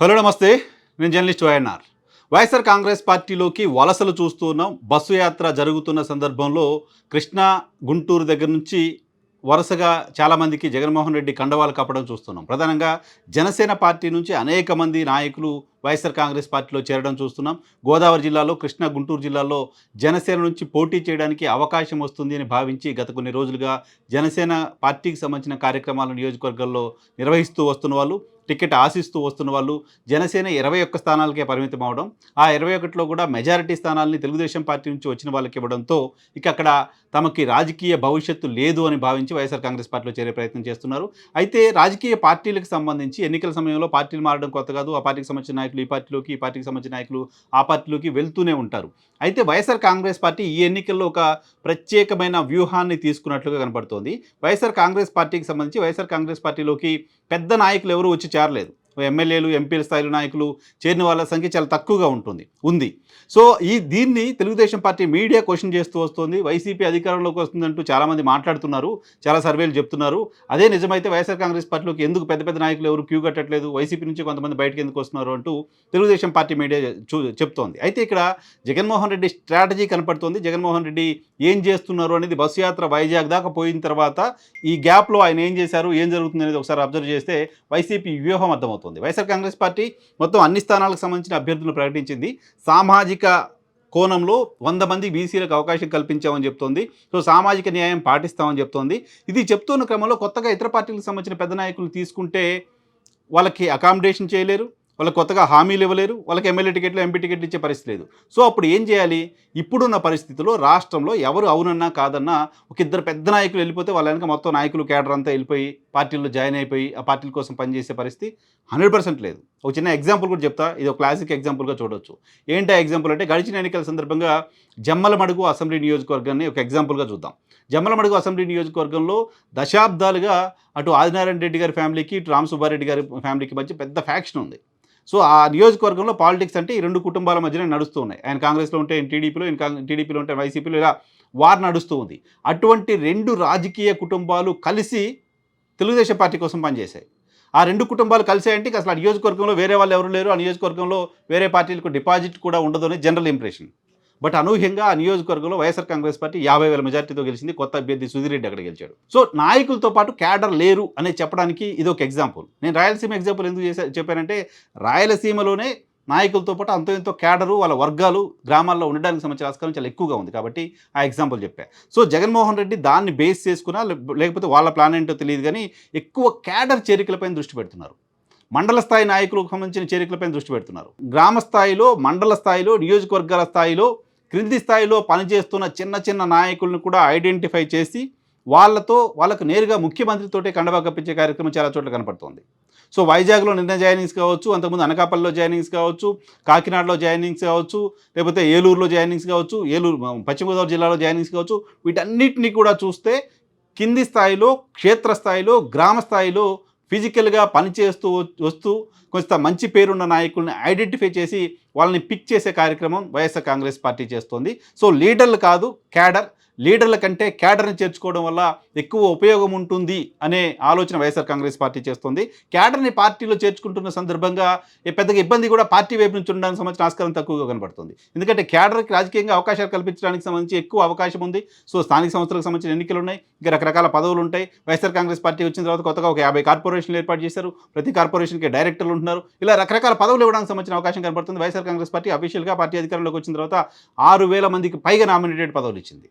Hello నమస్తే. నేను journalist YNR. YSR Congress పార్టీలోకి వలసలు చూస్తున్నాం బస్సు యాత్ర జరుగుతున్న సందర్భంలో కృష్ణా గుంటూరు దగ్గర నుంచి వరుసగా చాలామందికి జగన్మోహన్ రెడ్డి కండవాలు కప్పడం చూస్తున్నాం. ప్రధానంగా జనసేన పార్టీ నుంచి అనేక మంది నాయకులు వైఎస్ఆర్ కాంగ్రెస్ పార్టీలో చేరడం చూస్తున్నాం. గోదావరి జిల్లాలో కృష్ణా గుంటూరు జిల్లాలో జనసేన నుంచి పోటీ చేయడానికి అవకాశం వస్తుంది అని భావించి గత కొన్ని రోజులుగా జనసేన పార్టీకి సంబంధించిన కార్యక్రమాలు నియోజకవర్గాల్లో నిర్వహిస్తూ వస్తున్న వాళ్ళు. టికెట్ ఆశిస్తూ వస్తున్న వాళ్ళు జనసేన ఇరవై ఒక్క స్థానాలకే పరిమితం అవడం ఆ ఇరవై ఒకటిలో కూడా మెజారిటీ స్థానాల్ని తెలుగుదేశం పార్టీ నుంచి వచ్చిన వాళ్ళకి ఇవ్వడంతో ఇక అక్కడ తమకి రాజకీయ భవిష్యత్తు లేదు అని భావించి వైఎస్ఆర్ కాంగ్రెస్ పార్టీలో చేరే ప్రయత్నం చేస్తున్నారు. అయితే రాజకీయ పార్టీలకు సంబంధించి ఎన్నికల సమయంలో పార్టీలు మారడం కొత్త కాదు. ఆ పార్టీకి సంబంధించిన నాయకులు ఈ పార్టీలోకి ఈ పార్టీకి సంబంధించిన నాయకులు ఆ పార్టీలోకి వెళ్తూనే ఉంటారు. అయితే వైఎస్ఆర్ కాంగ్రెస్ పార్టీ ఈ ఎన్నికల్లో ఒక ప్రత్యేకమైన వ్యూహాన్ని తీసుకున్నట్లుగా కనపడుతోంది. వైఎస్ఆర్ కాంగ్రెస్ పార్టీకి సంబంధించి వైఎస్ఆర్ కాంగ్రెస్ పార్టీలోకి పెద్ద నాయకులు ఎవరు వచ్చి చేరలేదు ఎమ్మెల్యేలు ఎంపీల స్థాయిలో నాయకులు చేరిన వాళ్ళ సంఖ్య చాలా తక్కువగా ఉంటుంది ఉంది. సో ఈ దీన్ని తెలుగుదేశం పార్టీ మీడియా క్వశ్చన్ చేస్తూ వస్తుంది. వైసీపీ అధికారంలోకి వస్తుందంటూ చాలామంది మాట్లాడుతున్నారు చాలా సర్వేలు చెప్తున్నారు. అదే నిజమైతే వైఎస్ఆర్ కాంగ్రెస్ పార్టీలోకి ఎందుకు పెద్ద పెద్ద నాయకులు ఎవరు క్యూ కట్టట్లేదు వైసీపీ నుంచి కొంతమంది బయటకు ఎందుకు వస్తున్నారు అంటూ తెలుగుదేశం పార్టీ మీడియా చూ చెప్తోంది. అయితే ఇక్కడ జగన్మోహన్ రెడ్డి స్ట్రాటజీ కనపడుతోంది. జగన్మోహన్ రెడ్డి ఏం చేస్తున్నారు అనేది బస్సు యాత్ర వైజాగ్ దాకా పోయిన తర్వాత ఈ గ్యాప్లో ఆయన ఏం చేశారు ఏం జరుగుతుంది అనేది ఒకసారి అబ్జర్వ్ చేస్తే వైసీపీ వ్యూహం అర్థమవుతుంది. వైఎస్ఆర్ కాంగ్రెస్ పార్టీ మొత్తం అన్ని స్థానాలకు సంబంధించిన అభ్యర్థులను ప్రకటించింది. సామాజిక కోణంలో వంద మంది బీసీలకు అవకాశం కల్పించామని చెప్తోంది. సో సామాజిక న్యాయం పాటిస్తామని చెప్తోంది. ఇది చెప్తున్న క్రమంలో కొత్తగా ఇతర పార్టీలకు సంబంధించిన పెద్ద నాయకులు తీసుకుంటే వాళ్ళకి అకామిడేషన్ చేయలేరు. వాళ్ళకి కొత్తగా హామీలు ఇవ్వలేరు వాళ్ళకి ఎమ్మెల్యే టికెట్లు ఎంపీ టికెట్లు ఇచ్చే పరిస్థితి లేదు. సో అప్పుడు ఏం చేయాలి? ఇప్పుడున్న పరిస్థితిలో రాష్ట్రంలో ఎవరు అవునన్నా కాదన్నా ఒక ఇద్దరు పెద్ద నాయకులు వెళ్ళిపోతే వాళ్ళ వెనక మొత్తం నాయకులు కేడర్ అంతా వెళ్ళిపోయి పార్టీల్లో జాయిన్ అయిపోయి ఆ పార్టీల కోసం పనిచేసే పరిస్థితి హండ్రెడ్ పర్సెంట్ లేదు. ఒక చిన్న ఎగ్జాంపుల్ కూడా చెప్తా ఇది ఒక క్లాసిక్ ఎగ్జాంపుల్గా చూడొచ్చు. ఏంటి ఆ ఎగ్జాంపుల్ అంటే గడిచిన ఎన్నికల సందర్భంగా జమ్మలమడుగు అసెంబ్లీ నియోజకవర్గాన్ని ఒక ఎగ్జాంపుల్గా చూద్దాం. జమ్మలమడుగు అసెంబ్లీ నియోజకవర్గంలో దశాబ్దాలుగా అటు ఆదినారాయణ రెడ్డి గారి ఫ్యామిలీకి ఇటు రామ్ సుబ్బారెడ్డి గారి ఫ్యామిలీకి మధ్య పెద్ద ఫ్యాక్షన్ ఉంది. సో ఆ నియోజకవర్గంలో పాలిటిక్స్ అంటే ఈ రెండు కుటుంబాల మధ్యనే నడుస్తూ ఉన్నాయి. ఆయన కాంగ్రెస్లో ఉంటే టీడీపీలో ఇంకా టీడీపీలో ఉంటే వైసీపీలో ఇలా వార్ నడుస్తూ ఉంది. అటువంటి రెండు రాజకీయ కుటుంబాలు కలిసి తెలుగుదేశం పార్టీ కోసం పనిచేశాయి. ఆ రెండు కుటుంబాలు కలిసాయంటే అసలు ఆ నియోజకవర్గంలో వేరే వాళ్ళు ఎవరు లేరు. ఆ నియోజకవర్గంలో వేరే పార్టీలకు డిపాజిట్ కూడా ఉండదు జనరల్ ఇంప్రెషన్. బట్ అనూహ్యంగా ఆ నియోజకవర్గంలో వైఎస్ఆర్ కాంగ్రెస్ పార్టీ యాభై వేల మెజార్టీతో గెలిచింది కొత్త అభ్యర్థి సుధీర్ రెడ్డి అక్కడ గెలిచాడు. సో నాయకులతో పాటు క్యాడర్ లేరు అనే చెప్పడానికి ఇది ఒక ఎగ్జాంపుల్. నేను రాయలసీమ ఎగ్జాంపుల్ ఎందుకు చేసా చెప్పానంటే రాయలసీమలోనే నాయకులతో పాటు అంతో ఎంతో క్యాడరు వాళ్ళ వర్గాలు గ్రామాల్లో ఉండడానికి సంబంధించిన ఆస్కారం చాలా ఎక్కువగా ఉంది కాబట్టి ఆ ఎగ్జాంపుల్ చెప్పా. సో జగన్మోహన్ రెడ్డి దాన్ని బేస్ చేసుకున్నా లేకపోతే వాళ్ళ ప్లాన్ ఏంటో తెలియదు కానీ ఎక్కువ క్యాడర్ చేరికలపైన దృష్టి పెడుతున్నారు. మండల స్థాయి నాయకులకు సంబంధించిన చేరికలపై దృష్టి పెడుతున్నారు. గ్రామ స్థాయిలో మండల స్థాయిలో నియోజకవర్గాల స్థాయిలో క్రింది స్థాయిలో పనిచేస్తున్న చిన్న చిన్న నాయకులను కూడా ఐడెంటిఫై చేసి వాళ్ళతో వాళ్ళకు నేరుగా ముఖ్యమంత్రితోటే కండవా కప్పించే కార్యక్రమం చాలా చోట్ల కనపడుతుంది. సో వైజాగ్లో నిన్న జాయినింగ్స్ కావచ్చు అంతకుముందు అనకాపల్లిలో జాయినింగ్స్ కావచ్చు కాకినాడలో జాయినింగ్స్ కావచ్చు లేకపోతే ఏలూరులో జాయినింగ్స్ కావచ్చు ఏలూరు పశ్చిమ గోదావరి జిల్లాలో జాయినింగ్స్ కావచ్చు వీటన్నిటిని కూడా చూస్తే కింది స్థాయిలో క్షేత్రస్థాయిలో గ్రామ స్థాయిలో ఫిజికల్గా పనిచేస్తూ వస్తూ కొంత మంచి పేరున్న నాయకుల్ని ఐడెంటిఫై చేసి వాళ్ళని పిక్ చేసే కార్యక్రమం వైఎస్ఆర్ కాంగ్రెస్ పార్టీ చేస్తోంది. సో లీడర్లు కాదు క్యాడర్. లీడర్ల కంటే క్యాడర్ని చేర్చుకోవడం వల్ల ఎక్కువ ఉపయోగం ఉంటుంది అనే ఆలోచన వైఎస్ఆర్ కాంగ్రెస్ పార్టీ చేస్తుంది. క్యాడర్ని పార్టీలో చేర్చుకుంటున్న సందర్భంగా పెద్దగా ఇబ్బంది కూడా పార్టీ వైపు నుంచి ఉండడానికి సంబంధించిన ఆస్కారం తక్కువగా కనబడుతుంది. ఎందుకంటే క్యాడర్కి రాజకీయంగా అవకాశాలు కల్పించడానికి సంబంధించి ఎక్కువ అవకాశం ఉంది. సో స్థానిక సంస్థలకు సంబంధించిన ఎన్నికలు ఉన్నాయి. ఇంకా రకరకాల పదవులు ఉంటాయి. వైఎస్ఆర్ కాంగ్రెస్ పార్టీ వచ్చిన తర్వాత కొత్తగా ఒక యాభై కార్పొరేషన్లు ఏర్పాటు చేశారు. ప్రతి కార్పొరేషన్కి డైరెక్టర్లు ఉంటున్నారు. ఇలా రకరకాల పదవులు ఇవ్వడానికి సంబంధించిన అవకాశం కనబడుతుంది. వైఎస్ఆర్ కాంగ్రెస్ పార్టీ అఫీషియల్గా పార్టీ అధికారంలోకి వచ్చిన తర్వాత ఆరు వేల మందికి పైగా నామినేటెడ్ పదవులు ఇచ్చింది.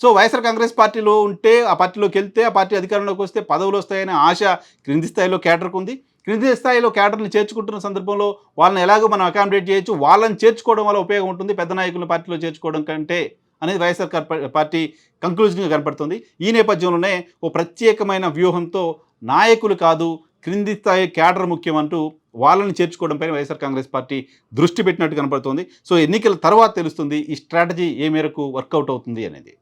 సో వైఎస్ఆర్ కాంగ్రెస్ పార్టీలో ఉంటే ఆ పార్టీలోకి వెళ్తే ఆ పార్టీ అధికారంలోకి వస్తే పదవులు వస్తాయనే ఆశ క్రింది స్థాయిలో కేటర్కు ఉంది. క్రింది స్థాయిలో కేటర్ని చేర్చుకుంటున్న సందర్భంలో వాళ్ళని ఎలాగో మనం అకామిడేట్ చేయొచ్చు వాళ్ళని చేర్చుకోవడం వల్ల ఉపయోగం ఉంటుంది పెద్ద నాయకులను పార్టీలో చేర్చుకోవడం కంటే అనేది వైఎస్ఆర్ పార్టీ కంక్లూజన్గా కనపడుతుంది. ఈ నేపథ్యంలోనే ఓ ప్రత్యేకమైన వ్యూహంతో నాయకులు కాదు క్రింది స్థాయి క్యాడర్ ముఖ్యం అంటూ వాళ్ళని చేర్చుకోవడంపై వైఎస్ఆర్ కాంగ్రెస్ పార్టీ దృష్టి పెట్టినట్టు కనపడుతోంది. సో ఎన్నికల తర్వాత తెలుస్తుంది ఈ స్ట్రాటజీ ఏ మేరకు వర్కౌట్ అవుతుంది అనేది.